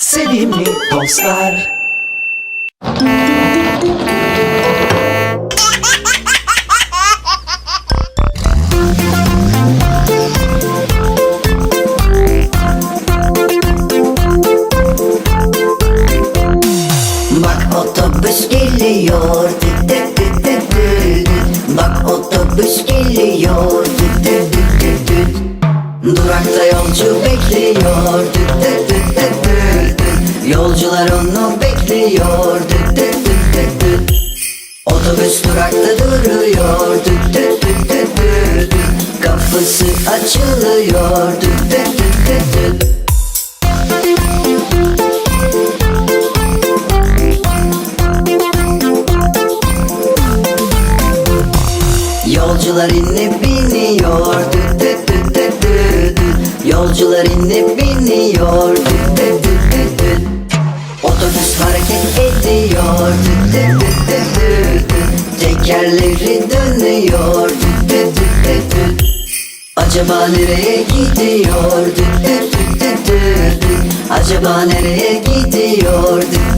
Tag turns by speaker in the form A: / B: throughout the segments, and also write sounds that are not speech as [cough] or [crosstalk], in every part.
A: Sevimli dostlar
B: Kapısı açılıyor düt düt düt düt düt. Yolcular inip Acaba nereye gidiyor düt düt düt düt düt. Acaba nereye gidiyor düt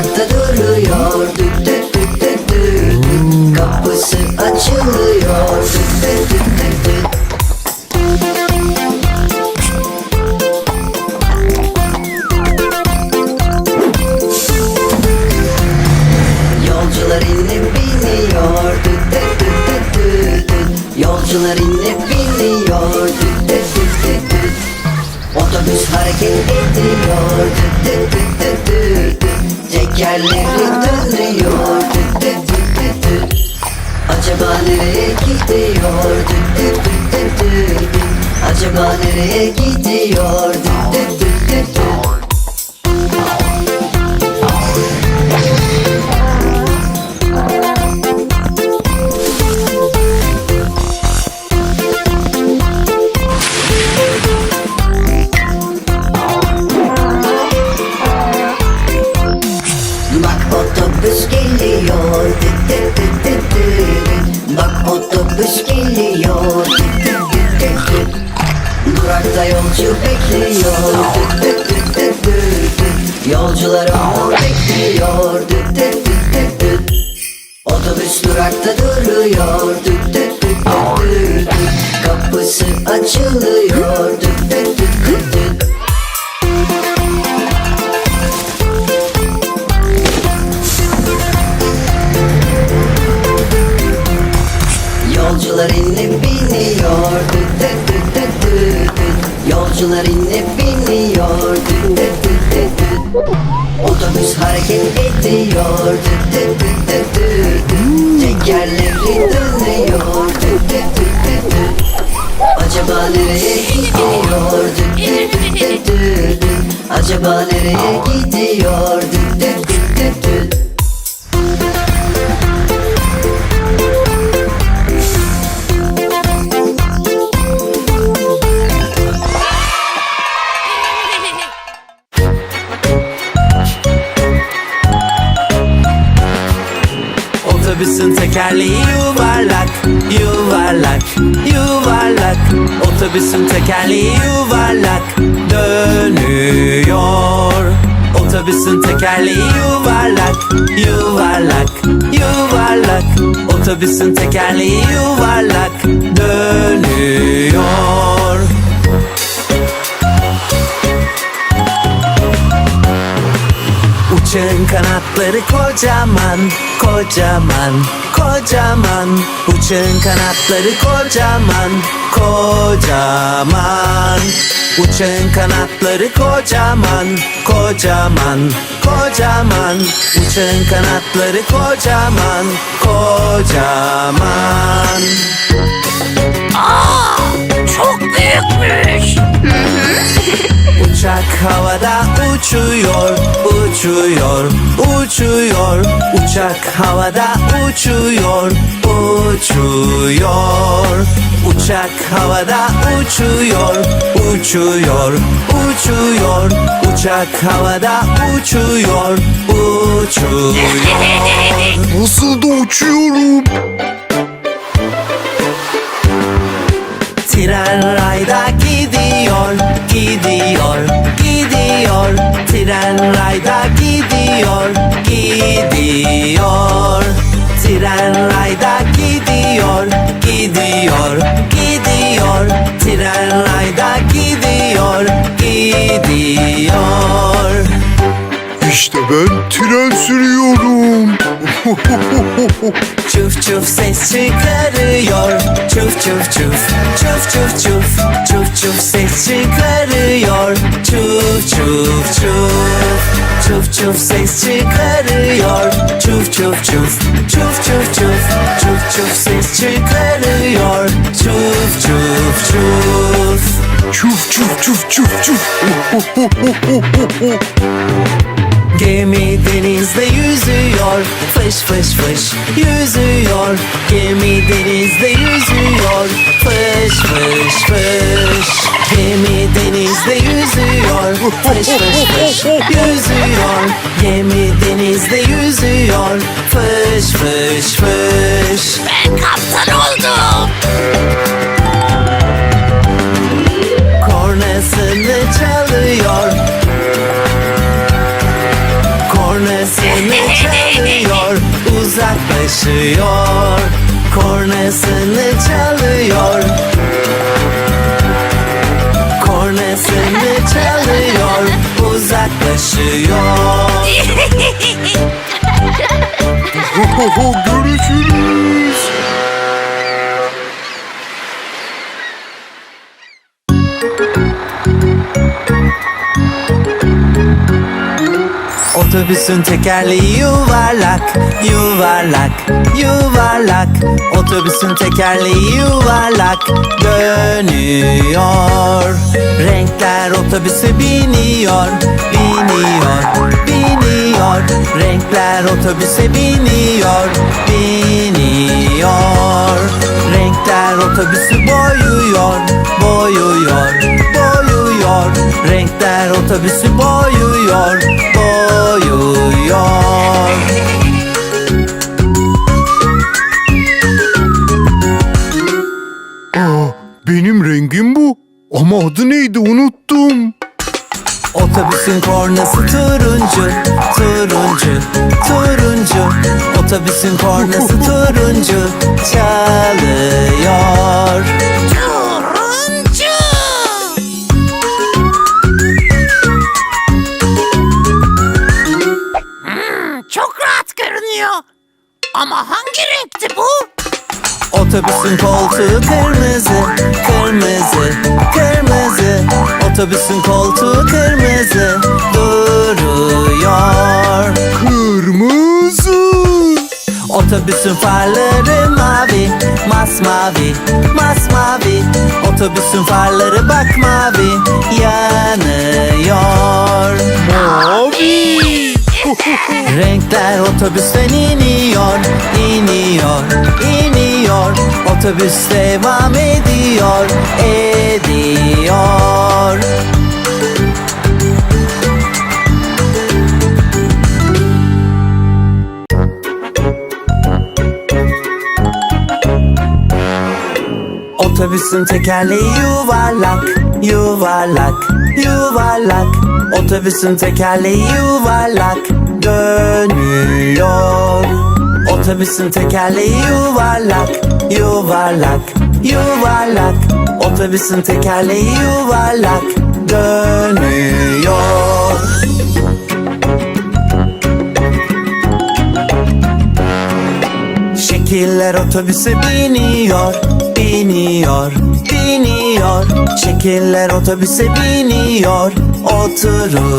B: Otobüs durakta Acaba nereye gidiyor onu bekliyor düt düt düt düt düt. Otobüs durakta duruyor düt düt düt düt düt düt. Kapısı açılıyor düt düt düt düt düt. Yolcular inip biniyor düt düt düt düt düt. Yolcular inip biniyor düt düt düt. Otobüs hareket ediyor düt düt düt düt düt düt. Tekerleri dönüyor düt düt düt düt düt. Acaba nereye gidiyor düt düt düt düt düt. Acaba nereye gidiyor düt düt düt düt düt.
A: Tekerleği yuvarlak Yuvarlak Yuvarlak. Otobüsün tekerleği yuvarlak Dönüyor. Otobüsün tekerleği yuvarlak Yuvarlak Yuvarlak. Otobüsün tekerleği yuvarlak Dönüyor Uçağın kanatları kocaman, kocaman, kocaman. Uçağın kanatları kocaman Kocaman. Uçağın kanatları kocaman Kocaman Kocaman. Uçağın kanatları kocaman Kocaman.
C: Çok
A: Uçak havada uçuyor, uçuyor, uçuyor. Uçak havada uçuyor, uçuyor. Uçak havada uçuyor, uçuyor, uçuyor. Uçak havada uçuyor, uçuyor.
D: Nasıl da uçuyorum.
A: Tren rayda gidiyor, gidiyor, gidiyor. Tren rayda gidiyor, gidiyor. Tren rayda gidiyor, gidiyor, gidiyor. Tren rayda gidiyor, gidiyor.
D: İşte ben tren sürüyorum.
A: Çuf çuf ses çıkarıyor. Çuf çuf çuf Çuf çuf çuf. Çuf çuf ses çıkarıyor. Çuf çuf çuf Çuf çuf ses çıkarıyor. Çuf çuf çuf Çuf çuf çuf. Çuf çuf ses çıkarıyor. Çuf çuf çuf.
D: Çuf çuf çuf çuf çuf. [laughs]
A: Gemi denizde yüzüyor. Fış fış fış yüzüyor. Gemi denizde yüzüyor. Fış fış fış. Gemi denizde yüzüyor. Fış fış fış yüzüyor. Gemi denizde yüzüyor. Fış fış fış.
C: Ben kaptan oldum.
A: Uzaklaşıyor Kornasını çalıyor Kornasını çalıyor Uzaklaşıyor [laughs]
D: Görüşürüz.
A: Otobüsün tekerleği yuvarlak, yuvarlak, yuvarlak. Otobüsün tekerleği yuvarlak, dönüyor. Renkler otobüse biniyor, biniyor, biniyor. Renkler otobüse biniyor, biniyor. Renkler otobüsü boyuyor, boyuyor, boyuyor Renkler otobüsü boyuyor, boyuyor
D: Aa, benim rengim bu. Ama adı neydi unuttum.
A: Otobüsün kornası turuncu, turuncu, turuncu Otobüsün kornası turuncu çalıyor
C: Ama hangi renkti bu?
A: Otobüsün koltuğu kırmızı, kırmızı, kırmızı Otobüsün koltuğu kırmızı duruyor
D: Kırmızı.
A: Otobüsün farları mavi, masmavi, masmavi Otobüsün farları bak mavi, yanıyor Renkler otobüsten iniyor, iniyor, iniyor. Otobüs devam ediyor, ediyor. Otobüsün tekerleği yuvarlak, yuvarlak, yuvarlak. Otobüsün tekerleği yuvarlak, dönüyor Otobüsün tekerleği yuvarlak, yuvarlak, yuvarlak Otobüsün tekerleği yuvarlak, dönüyor Şekiller otobüse biniyor, biniyor, biniyor. Şekiller otobüse biniyor, oturuyor.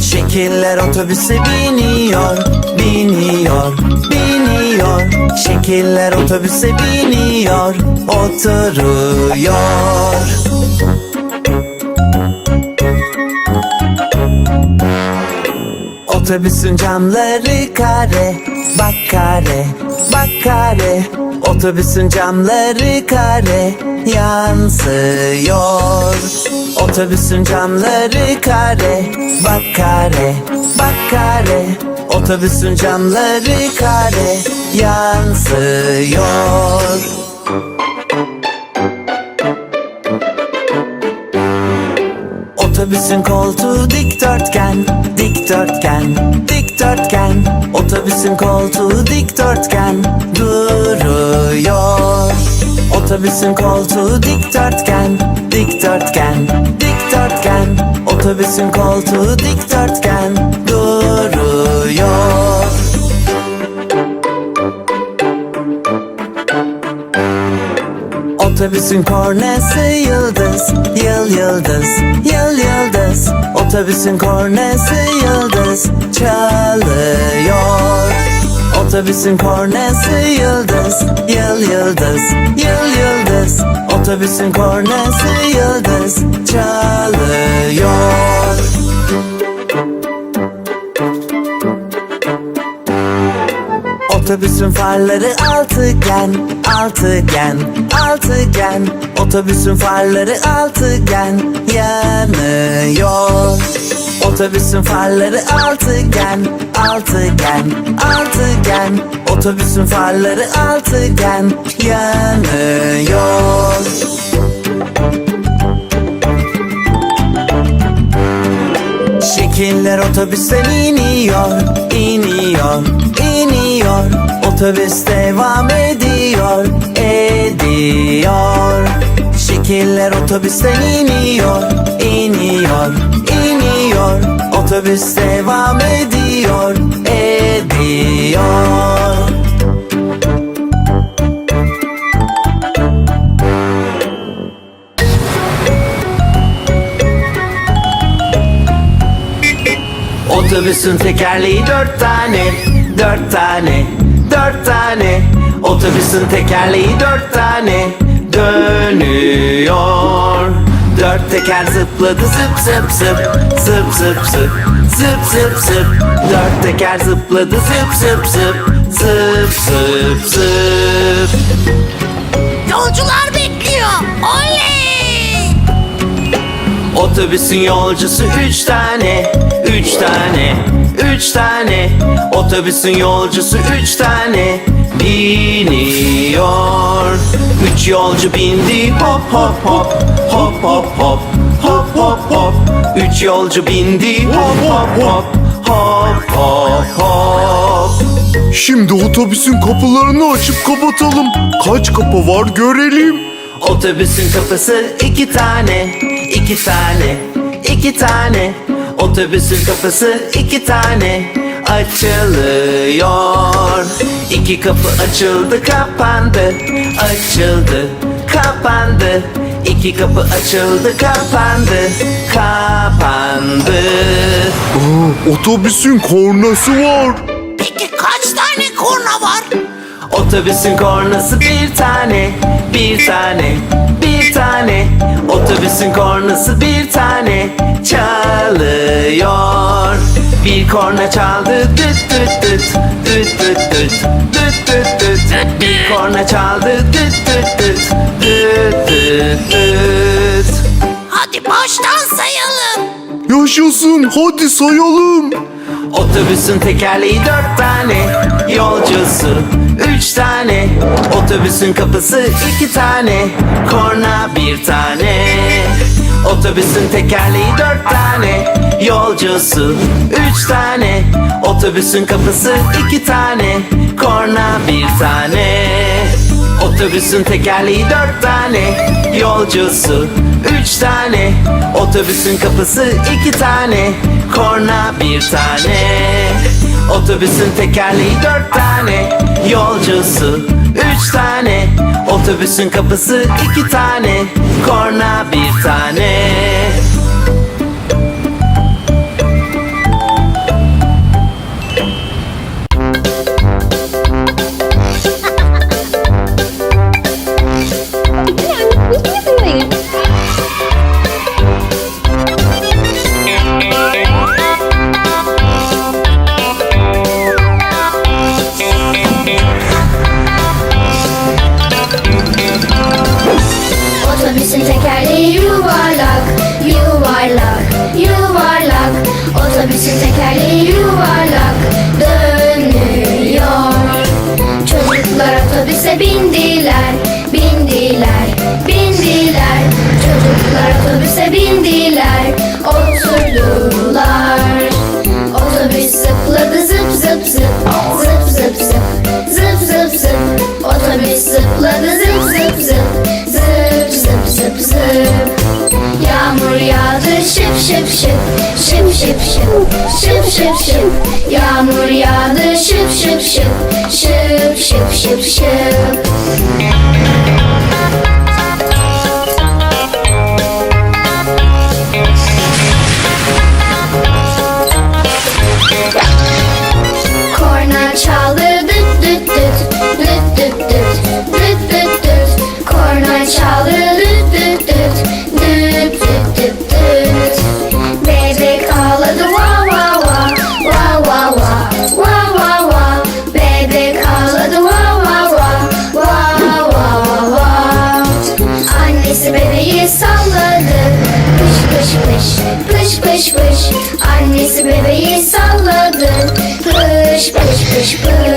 A: Şekiller otobüse biniyor, biniyor, biniyor. Şekiller otobüse biniyor, oturuyor. Otobüsün camları kare Bak kare Bak kare. Otobüsün camları kare Yansıyor. Otobüsün camları kare Bak kare Bak kare. Otobüsün camları kare Yansıyor Otobüsün koltuğu dikdörtgen, dikdörtgen, dikdörtgen. Otobüsün koltuğu dikdörtgen, duruyor. Otobüsün koltuğu dikdörtgen, dikdörtgen, dikdörtgen. Otobüsün koltuğu dikdörtgen, duruyor. Otobüsün kornası yıldız, yıl yıldız, yıl yıldız. Otobüsün kornası yıldız çalıyor. Otobüsün kornası yıldız, yıl yıldız, yıl yıldız. Otobüsün kornası yıldız çalıyor. Otobüsün farları altıgen, altıgen, altıgen. Otobüsün farları altıgen, yanıyor. Otobüsün farları altıgen, altıgen, altıgen. Otobüsün farları altıgen, yanıyor Şekiller otobüsten iniyor, iniyor, iniyor. Otobüs devam ediyor, ediyor. Şekiller otobüsten iniyor, iniyor, iniyor. Otobüs devam ediyor, ediyor Otobüsün tekerleği dört tane, dört tane, dört tane. Otobüsün tekerleği dört tane, dönüyor. Dört teker zıpladı zıp zıp zıp, zıp zıp zıp, zıp zıp zıp. Dört teker zıpladı zıp zıp zıp, zıp zıp zıp.
C: Yolcular bekliyor. Oley!
A: Otobüsün yolcusu üç tane, üç tane, üç tane. Otobüsün yolcusu üç tane biniyor. Üç yolcu bindi hop hop hop, hop hop hop, hop hop hop. Üç yolcu bindi hop hop hop, hop hop hop.
D: Şimdi otobüsün kapılarını açıp kapatalım. Kaç kapı var görelim.
A: Otobüsün kapısı iki tane, iki tane, iki tane. Otobüsün kapısı iki tane açılıyor. İki kapı açıldı, kapandı, açıldı, kapandı. İki kapı açıldı, kapandı, kapandı.
D: Aa, otobüsün kornası var.
C: Peki kaç tane korna var?
A: Otobüsün kornası bir tane, bir tane, bir tane. Otobüsün kornası bir tane çalıyor. Bir korna çaldı düt düt düt, düt düt düt, düt düt düt. Bir korna çaldı düt düt düt, düt düt düt.
C: Hadi baştan sayalım.
D: Yaşasın hadi sayalım.
A: Otobüsün tekerleği dört tane Yolcusu üç tane Otobüsün kapısı iki tane Korna bir tane. Otobüsün tekerleği dört tane Yolcusu üç tane Otobüsün kapısı iki tane Korna bir tane. Otobüsün tekerleği dört tane Yolcusu üç tane Otobüsün kapısı iki tane Korna bir tane. Otobüsün tekerleği dört tane. Yolcusu üç tane. Otobüsün kapısı iki tane. Korna bir tane
E: Otobüsün tekerleği yuvarlak, dönüyor. Çocuklar otobüse bindiler, bindiler, bindiler. Çocuklar otobüse bindiler, oturdular. Otobüs zıpladı zıp zıp zıp, zıp zıp zıp, zıp zıp zıp. Otobüs zıpladı zıp zıp zıp, szyb, szyb, szyb, szyb, szyb, szyb, szyb, szyb. Jamur jadę, szyb, szyb, szyb, szyb, szyb, szyb, szyb. push, push, push.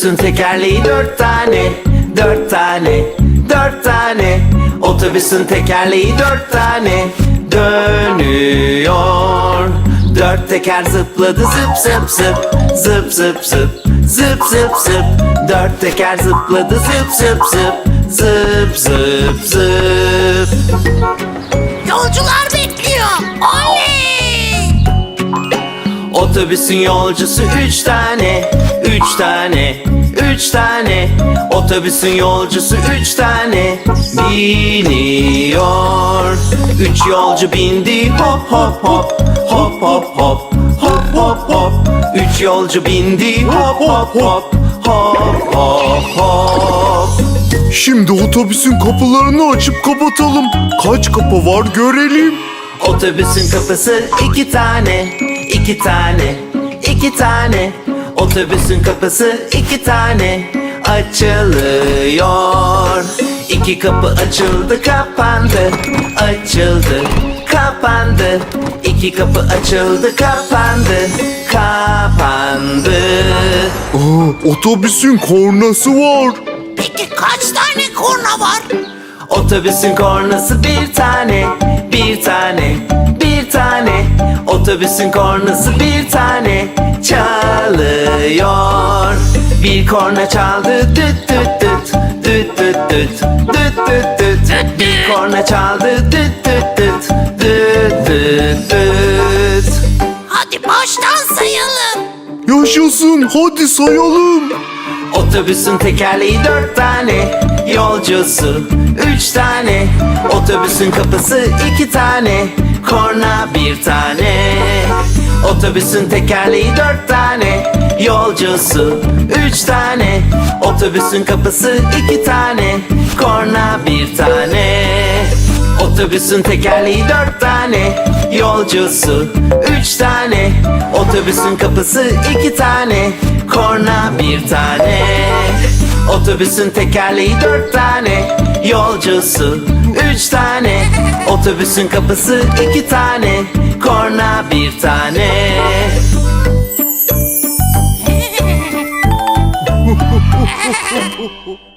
A: Otobüsün tekerleği dört tane Dört tane Dört tane Otobüsün tekerleği dört tane Dönüyor Dört teker zıpladı zıp zıp zıp Zıp zıp zıp Zıp zıp zıp Dört teker zıpladı zıp zıp zıp Zıp zıp zıp
C: Yolcular bekliyor. Oley!
A: Otobüsün yolcusu üç tane, üç tane, üç tane. Otobüsün yolcusu üç tane biniyor. Üç yolcu bindi hop hop hop, hop hop hop, hop hop hop. Üç yolcu bindi hop hop hop, hop hop hop.
D: Şimdi otobüsün kapılarını açıp kapatalım. Kaç kapı var görelim.
A: Otobüsün kapısı iki tane, iki tane, iki tane. Otobüsün kapısı iki tane açılıyor. İki kapı açıldı, kapandı, açıldı, kapandı. İki kapı açıldı, kapandı, kapandı.
D: Aa, otobüsün kornası var.
C: Peki kaç tane korna var?
A: Otobüsün kornası bir tane, bir tane, bir tane. Otobüsün kornası bir tane çalıyor. Bir korna çaldı düt düt düt, düt düt düt, düt düt düt. Bir korna çaldı düt düt düt, düt düt düt.
C: Hadi baştan sayalım.
D: Yaşasın hadi sayalım.
A: Otobüsün tekerleği dört tane Yolcusu üç tane Otobüsün kapısı iki tane Korna bir tane. Otobüsün tekerleği dört tane. Yolcusu üç tane. Otobüsün kapısı iki tane. Korna bir tane. Otobüsün tekerleği dört tane. Yolcusu üç tane. Otobüsün kapısı iki tane. Korna bir tane. Otobüsün tekerleği dört tane. Yolcusu üç tane. Otobüsün kapısı iki tane. Korna bir tane [laughs]